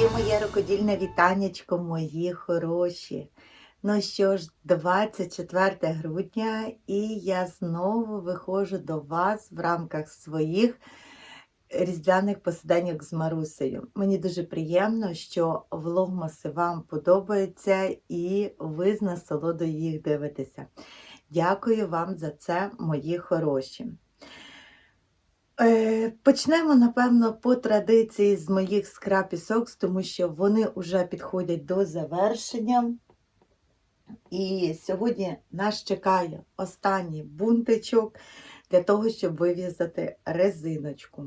І моє рукодільне вітаннячко, мої хороші. Ну що ж, 24 грудня, і я знову виходжу до вас в рамках своїх різдвяних посиденьок з Марусею. Мені дуже приємно, що влогмаси вам подобаються і ви з насолодою їх дивитеся. Дякую вам за це, мої хороші. Е, Почнемо, напевно, по традиції з моїх скрапі сокс, тому що вони вже підходять до завершення. І сьогодні нас чекає останній бунтичок для того, щоб вив'язати резиночку.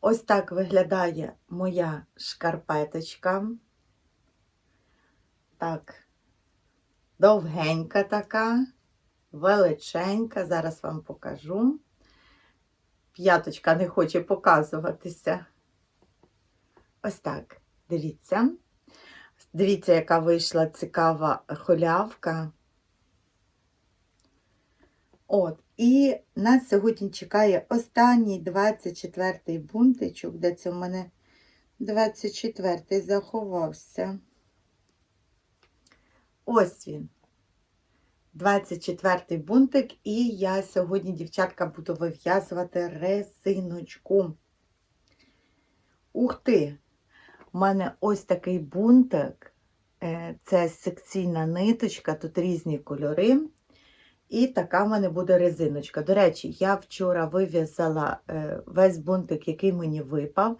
Ось так виглядає моя шкарпеточка. Так, довгенька така, величенька. Зараз вам покажу. П'яточка не хоче показуватися. Ось так. Дивіться. Дивіться, яка вийшла цікава холявка. От, і нас сьогодні чекає останній 24-й бунтичок, де це в мене 24-й заховався. Ось він. 24-й бунтик, і я сьогодні, дівчатка, буду вив'язувати резиночку. Ух ти! У мене ось такий бунтик. Е, Це секційна ниточка, тут різні кольори. І така в мене буде резиночка. До речі, я вчора вив'язала е, весь бунтик, який мені випав.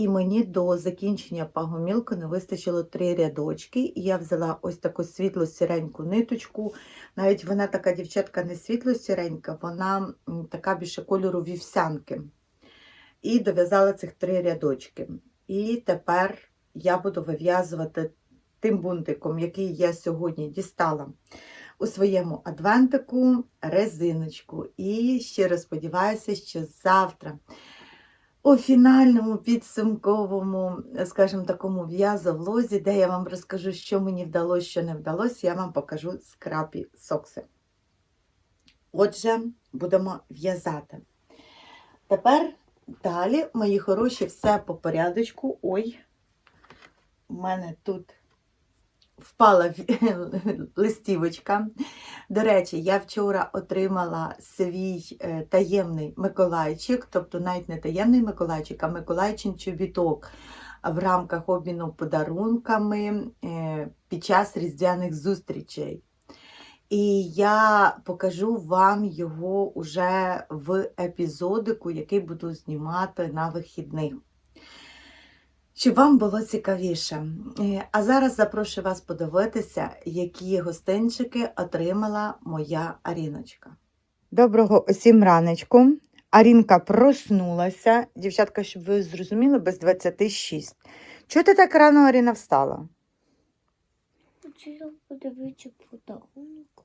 І мені до закінчення пагомілки не вистачило три рядочки. І я взяла ось таку світло-сіреньку ниточку. Навіть вона така дівчатка не світло-сіренька, вона така більше кольору вівсянки. І дов'язала цих три рядочки. І тепер я буду вив'язувати тим бунтиком, який я сьогодні дістала у своєму адвентику резиночку. І щиро сподіваюся, що завтра у фінальному підсумковому, скажімо такому в'язовлозі, де я вам розкажу, що мені вдалося, що не вдалося, я вам покажу скрапі сокси. Отже, будемо в'язати. Тепер далі, мої хороші, все по порядочку. Ой, у мене тут впала листівочка. До речі, я вчора отримала свій е, таємний Миколайчик, тобто навіть не таємний Миколайчик, а Миколайчин чобіток в рамках обміну подарунками е, під час різдвяних зустрічей. І я покажу вам його уже в епізодику, який буду знімати на вихідних. Щоб вам було цікавіше. Е, А зараз запрошую вас подивитися, які гостинчики отримала моя Аріночка. Доброго усім раночку. Арінка проснулася. Дівчатка, щоб ви зрозуміли, без 26. Чого ти так рано Аріна встала? Хотіла подивитися подарунок.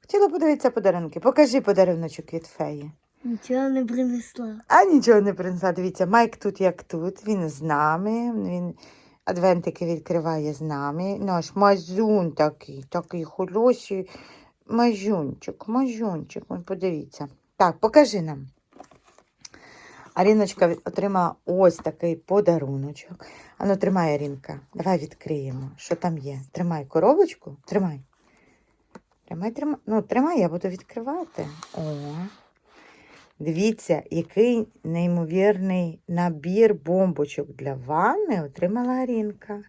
Хотіла подивитися подарунки. Покажи подаруночок від феї. Нічого не принесла. А нічого не принесла. Дивіться, Майк тут як тут, він з нами. Він адвентики відкриває з нами. Наш мазюн такий, такий хороший мазюнчик, мазюнчик. Ось подивіться. Так, покажи нам. Аріночка отримала ось такий подаруночок. Ану, тримай, Арінка. Давай відкриємо. Що там є? Тримай коробочку. Тримай. Тримай, тримай. Ну, тримай, я буду відкривати. О. Дивіться, який неймовірний набір бомбочок для ванни отримала Арінка.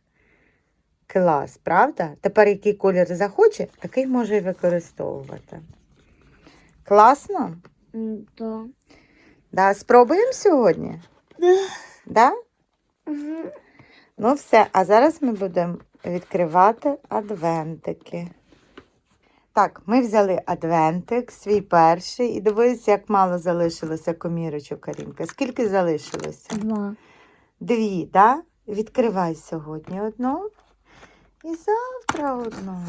Клас, правда? Тепер який колір захоче, такий може і використовувати. Класно? Да. Да, спробуємо сьогодні? Да. Да? Угу. Ну, все, а зараз ми будемо відкривати адвентики. Так, ми взяли адвентик, свій перший, і дивись, як мало залишилося комірочок, Карінка. Скільки залишилося? Два. Дві, так? Да? Відкривай сьогодні одну і завтра одну.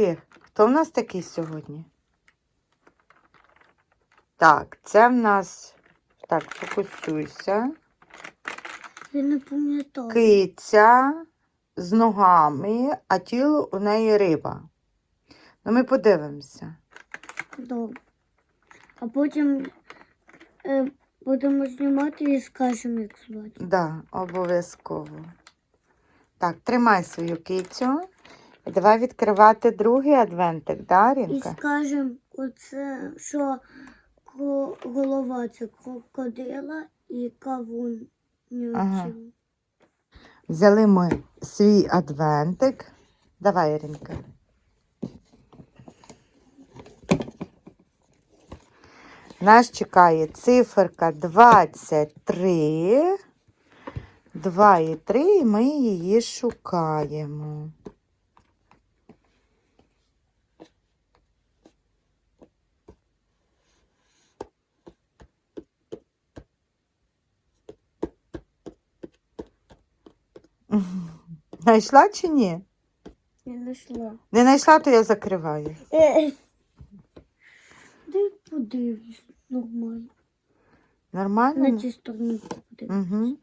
Ух ти, хто в нас такий сьогодні? Так, це в нас Так, фокусуйся. Я не пам'ятаю. Киця з ногами, а тіло у неї риба. Ну, ми подивимося. Добре. А потім е, будемо знімати і скажемо, як звати. Да, обов'язково. Так, тримай свою кицю. І давай відкривати другий адвентик, да, І Рінка? скажемо, оце, що голова це крокодила і кавун Ага. Взяли ми свій адвентик. Давай, Рінка. Нас чекає циферка 23. 2 і 3, і ми її шукаємо. Знайшла чи ні? Я знайшла. Не знайшла, то я закриваю. Е, Дай подивлюсь нормально. Нормально? На цій стороні подивлюсь. Угу.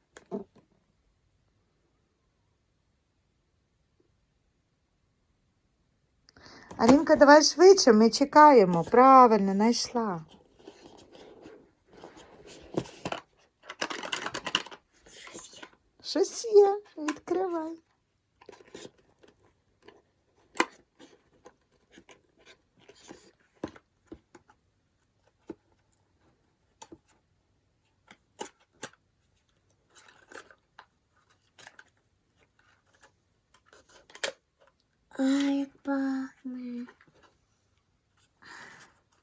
Арінка, давай швидше, ми чекаємо. Правильно, знайшла. Щось є, відкривай. Ай, пахне.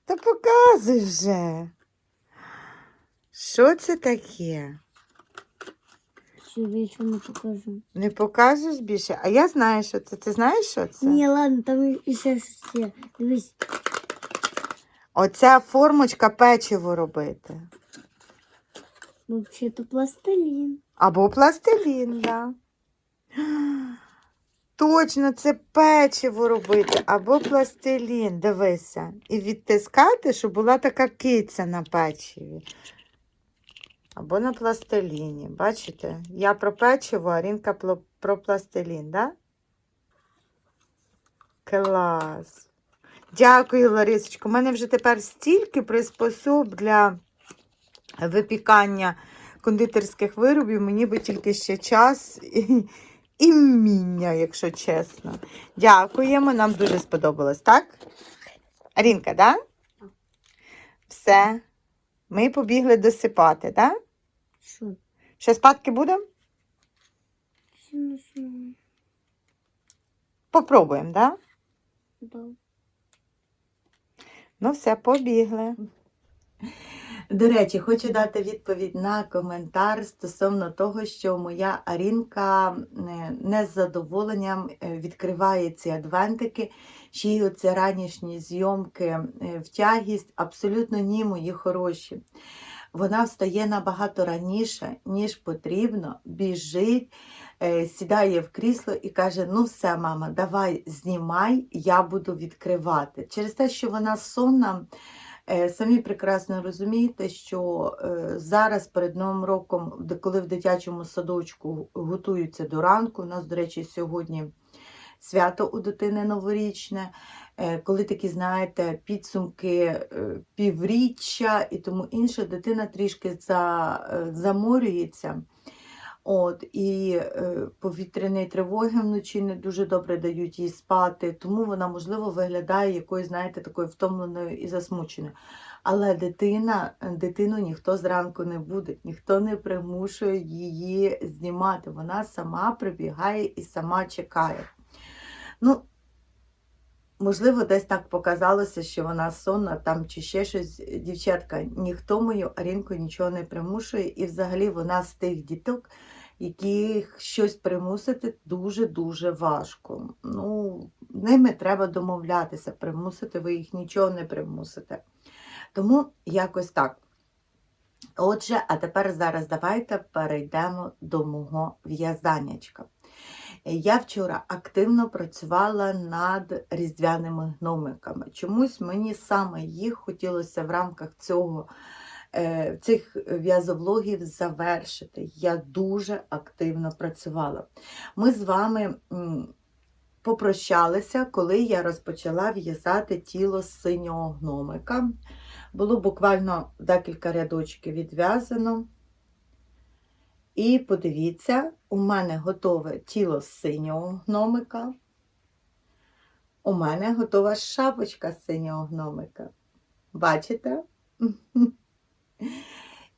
Та показуй вже. Що це таке? Що більше не покажу. Не покажеш більше? А я знаю, що це. Ти знаєш, що це? Ні, ладно, там іще щось є. Дивись. Оця формочка печиво робити. Взагалі-то пластилін. Або пластилін, да. Точно, це печиво робити, або пластилін, дивися. І відтискати, щоб була така киця на печиві. Або на пластиліні. Бачите? Я про печиво, а Рінка про пластилін, да? Клас. Дякую, Ларисочко. У мене вже тепер стільки приспособ для випікання кондитерських виробів, мені би тільки ще час і, і вміння, якщо чесно. Дякуємо, нам дуже сподобалось, так? Арінка, да? Все. Ми побігли досипати, так? Що? Ще спадки? Не знаю. Попробуємо, так? Да. Ну, все, побігли. До речі, хочу дати відповідь на коментар стосовно того, що моя Арінка е, не з задоволенням е, відкриває ці адвентики, що їй оці ранішні зйомки е, в тягість. Абсолютно ні, мої хороші. Вона встає набагато раніше, ніж потрібно, біжить, е, сідає в крісло і каже: Ну, все, мама, давай знімай, я буду відкривати. Через те, що вона сонна. Е, Самі прекрасно розумієте, що е, зараз перед Новим роком, коли в дитячому садочку готуються до ранку, у нас, до речі, сьогодні свято у дитини новорічне, коли такі, знаєте, підсумки е, півріччя і тому інше, дитина трішки за, е, заморюється. От, і е, повітряні тривоги вночі не дуже добре дають їй спати, тому вона, можливо, виглядає якоюсь, знаєте, такою втомленою і засмученою. Але дитина, дитину ніхто зранку не буде, ніхто не примушує її знімати. Вона сама прибігає і сама чекає. Ну, можливо, десь так показалося, що вона сонна там чи ще щось. Дівчатка, ніхто мою Арінку нічого не примушує, і взагалі вона з тих діток, яких щось примусити дуже-дуже важко. Ну, ними треба домовлятися, примусити ви їх нічого не примусите. Тому якось так. Отже, а тепер зараз давайте перейдемо до мого в'язаннячка. Я вчора активно працювала над різдвяними гномиками. Чомусь мені саме їх хотілося в рамках цього е, цих в'язовлогів завершити. Я дуже активно працювала. Ми з вами попрощалися, коли я розпочала в'язати тіло синього гномика. Було буквально декілька рядочків відв'язано. І подивіться, у мене готове тіло синього гномика. У мене готова шапочка синього гномика. Бачите?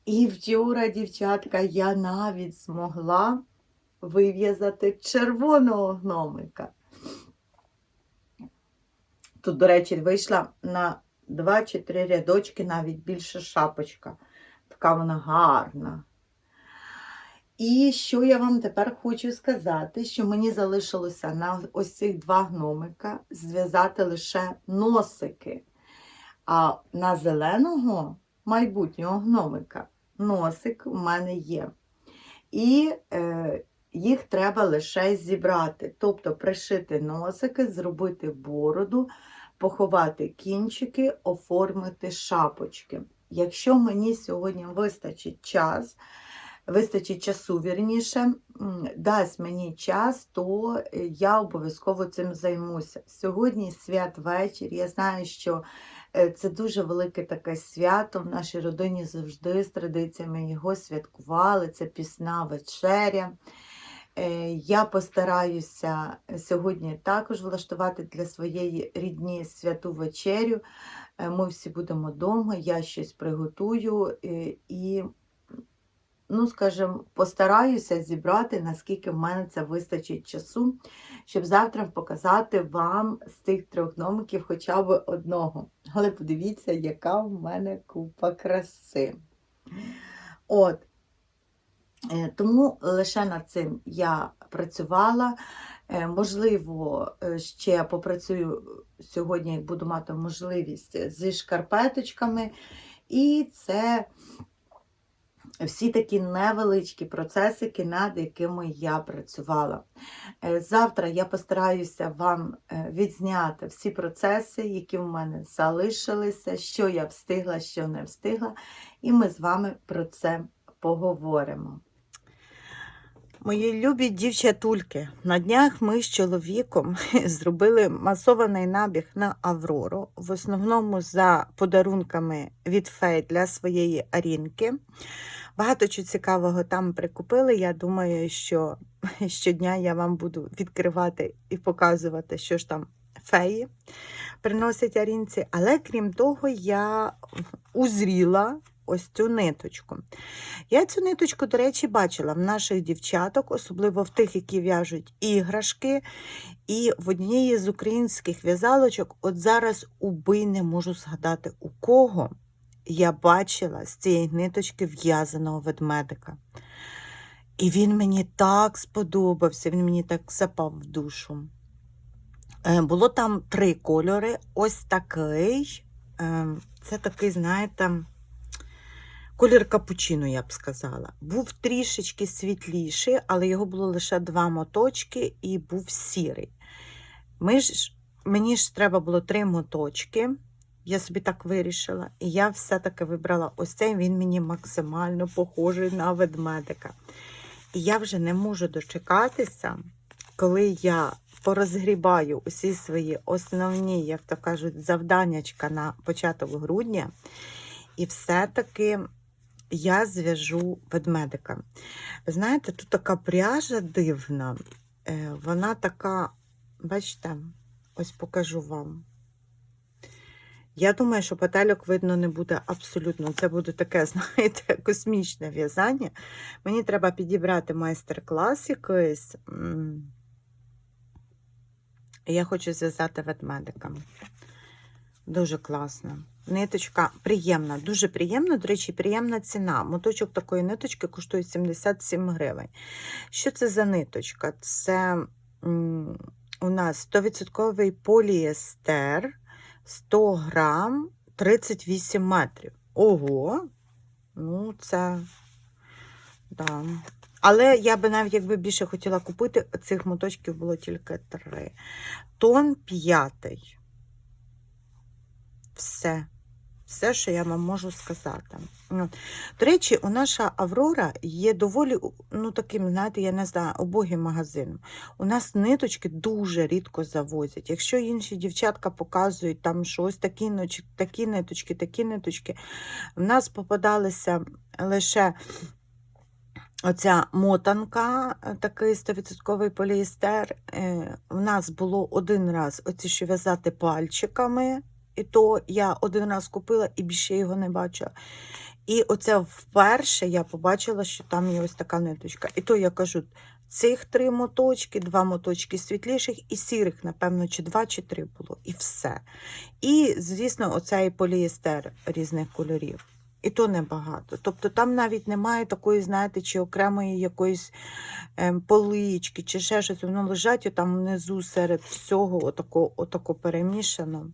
І вчора, дівчатка, я навіть змогла вив'язати червоного гномика. Тут, до речі, вийшла на два чи три рядочки, навіть більше шапочка. Така вона гарна. І що я вам тепер хочу сказати, що мені залишилося на ось цих два гномика зв'язати лише носики. А на зеленого майбутнього гномика носик у мене є. І е, їх треба лише зібрати, тобто пришити носики, зробити бороду, поховати кінчики, оформити шапочки. Якщо мені сьогодні вистачить час, вистачить часу, вірніше, дасть мені час, то е, я обов'язково цим займуся. Сьогодні святвечір. Я знаю, що е, це дуже велике таке свято. В нашій родині завжди з традиціями його святкували. Це пісна вечеря. Е, Я постараюся сьогодні також влаштувати для своєї рідні святу вечерю. Ми всі будемо вдома, я щось приготую і, ну, скажімо, постараюся зібрати, наскільки в мене це вистачить часу, щоб завтра показати вам з тих трьох гномиків хоча б одного. Але подивіться, яка в мене купа краси. От. Е, Тому лише над цим я працювала. Е, Можливо, е, ще попрацюю сьогодні, як буду мати можливість зі шкарпеточками. І це всі такі невеличкі процесики, над якими я працювала. Е, Завтра я постараюся вам е, відзняти всі процеси, які в мене залишилися, що я встигла, що не встигла, і ми з вами про це поговоримо. Мої любі дівчатульки, на днях ми з чоловіком зробили масований набіг на Аврору, в основному за подарунками від фей для своєї Арінки. Багато чого цікавого там прикупили. Я думаю, що щодня я вам буду відкривати і показувати, що ж там феї приносять Арінці. Але крім того, я узріла ось цю ниточку. Я цю ниточку, до речі, бачила в наших дівчаток, особливо в тих, які в'яжуть іграшки. І в однієї з українських в'язалочок, от зараз убий не можу згадати, у кого я бачила з цієї ниточки в'язаного ведмедика. І він мені так сподобався, він мені так запав в душу. Е, Було там три кольори. Ось такий. е, Це такий, знаєте, колір капучино, я б сказала. Був трішечки світліший, але його було лише два моточки і був сірий. Ми ж, мені ж треба було три моточки. Я собі так вирішила. І я все-таки вибрала ось цей, він мені максимально похожий на ведмедика. І я вже не можу дочекатися, коли я порозгрібаю усі свої основні, як то кажуть, завданнячка на початок грудня. І все-таки я зв'яжу ведмедика. Ви знаєте, тут така пряжа дивна. Е, Вона така, бачите, ось покажу вам. Я думаю, що петельок видно не буде абсолютно. Це буде таке, знаєте, космічне в'язання. Мені треба підібрати майстер-клас якийсь. Я хочу зв'язати ведмедика. Дуже класно. Ниточка приємна, дуже приємна. До речі, приємна ціна. Моточок такої ниточки коштує 77 гривень. Що це за ниточка? Це у нас 100% поліестер, 100 грам, 38 метрів. Ого! Ну, це. Да. Але я би навіть якби більше хотіла купити, цих моточків було тільки три. Тон п'ятий. Все. Все, що я вам можу сказати. До речі, у наша Аврора є доволі, ну таким, знаєте, я не знаю, убогим магазином. У нас ниточки дуже рідко завозять. Якщо інші дівчатка показують там, що ось такі, такі ниточки, такі ниточки, в нас попадалися лише оця мотанка, е, такий 100% поліестер. Е, В нас було один раз оці, що в'язати пальчиками. І то я один раз купила і більше його не бачила. І оце вперше я побачила, що там є ось така ниточка. І то я кажу, цих три моточки, два моточки світліших і сірих, напевно, чи два, чи три було. І все. І, звісно, оцей поліестер різних кольорів. І то небагато. Тобто там навіть немає такої, знаєте, чи окремої якоїсь ем, полички, чи ще щось. Воно лежать там внизу серед всього, отако, отако перемішано.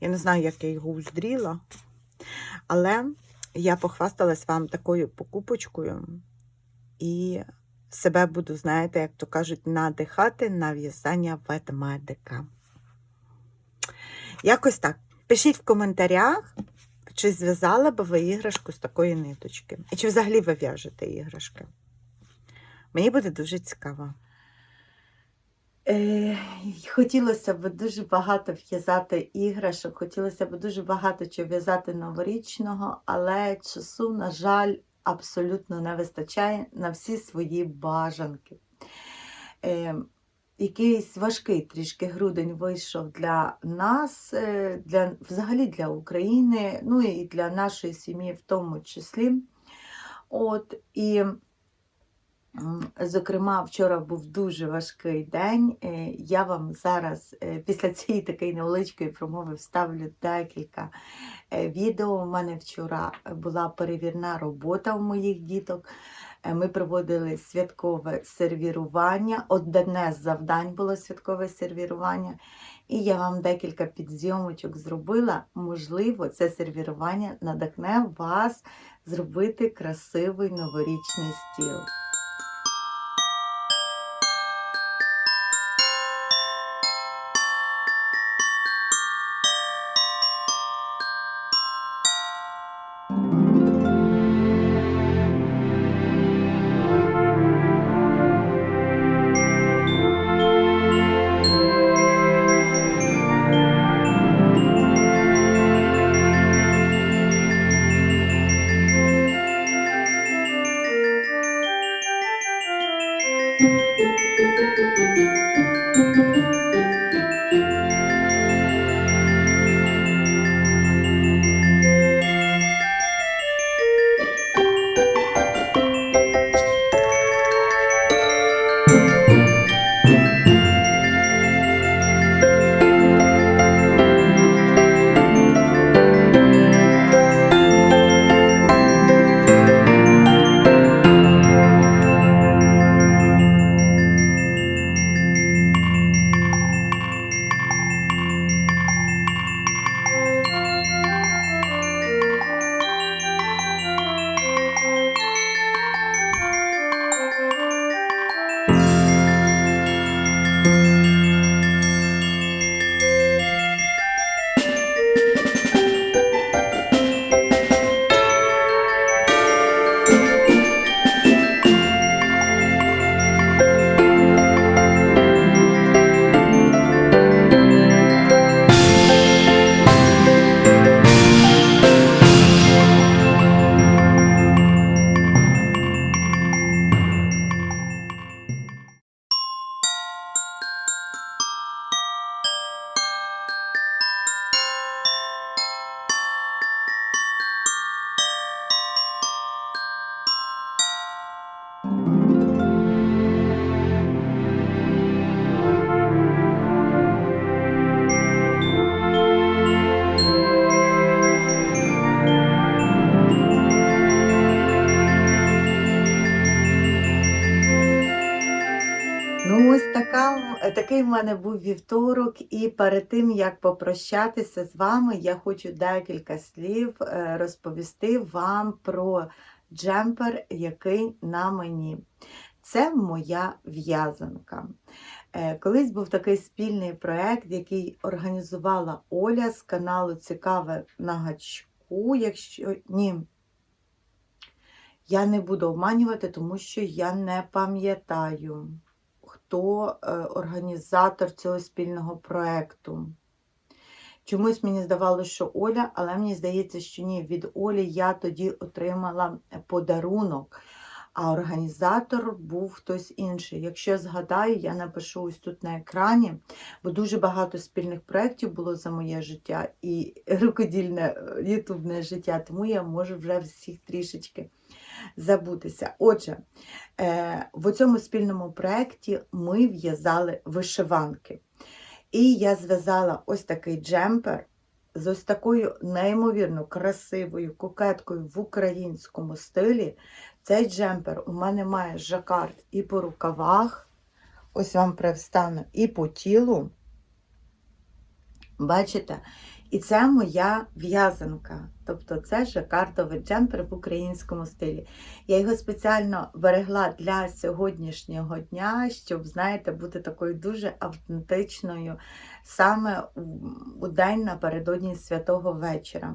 Я не знаю, як я його уздріла. Але я похвасталась вам такою покупочкою і себе буду, знаєте, як то кажуть, надихати на в'язання ведмедика. Якось так. Пишіть в коментарях, чи зв'язала би ви іграшку з такої ниточки. І чи взагалі ви в'яжете іграшки. Мені буде дуже цікаво. Е, хотілося б дуже багато в'язати іграшок, хотілося б дуже багато чого в'язати новорічного, але часу, на жаль, абсолютно не вистачає на всі свої бажанки. Е, якийсь важкий трішки грудень вийшов для нас, е, для, взагалі для України, ну і для нашої сім'ї в тому числі. От, і Зокрема, вчора був дуже важкий день. Е, Я вам зараз е, після цієї такої невеличкої промови вставлю декілька е, відео. У мене вчора була перевірна робота у моїх діток. Ми проводили святкове сервірування. Одне з завдань було святкове сервірування. І я вам декілька підзйомочок зробила. Можливо, це сервірування надихне вас зробити красивий новорічний стіл. Ось така, такий в мене був вівторок, і перед тим як попрощатися з вами, я хочу декілька слів е, розповісти вам про джемпер, який на мені. Це моя в'язанка. Е, Колись був такий спільний проєкт, який організувала Оля з каналу Цікаве на гачку. Якщо ні, Я не буду обманювати, тому що я не пам'ятаю, хто е, організатор цього спільного проєкту. Чомусь мені здавалося, що Оля, але мені здається, що ні. Від Олі я тоді отримала подарунок, а організатор був хтось інший. Якщо згадаю, я напишу ось тут на екрані, бо дуже багато спільних проєктів було за моє життя і рукодільне е, ютубне життя, тому я можу вже всіх трішечки забутися. Отже, е, в цьому спільному проєкті ми в'язали вишиванки. І я зв'язала ось такий джемпер з ось такою неймовірно красивою кокеткою в українському стилі. Цей джемпер у мене має жакард і по рукавах. Ось вам привстану, і по тілу. Бачите? І це моя в'язанка. Тобто це жакардовий джемпер в українському стилі. Я його спеціально берегла для сьогоднішнього дня, щоб, знаєте, бути такою дуже автентичною саме у- день напередодні святого вечора.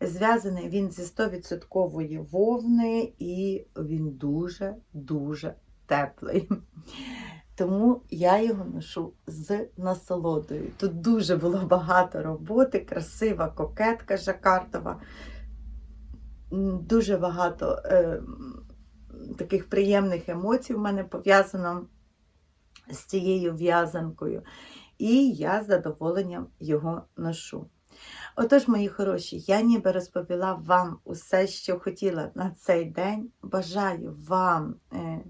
Зв'язаний він зі 100% вовни, і він дуже-дуже теплий. Тому я його ношу з насолодою. Тут дуже було багато роботи, красива кокетка жакартова, дуже багато е, таких приємних емоцій в мене пов'язано з цією в'язанкою. І я з задоволенням його ношу. Отож, мої хороші, я ніби розповіла вам усе, що хотіла на цей день. Бажаю вам. Е,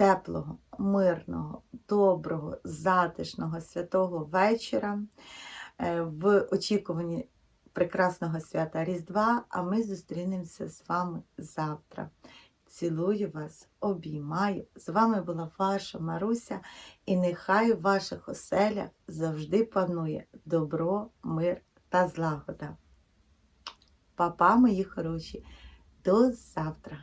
теплого, мирного, доброго, затишного святого вечора е, в очікуванні прекрасного свята Різдва, а ми зустрінемося з вами завтра. Цілую вас, обіймаю. З вами була ваша Маруся, і нехай у ваших оселях завжди панує добро, мир та злагода. Папа, мої хороші, до завтра!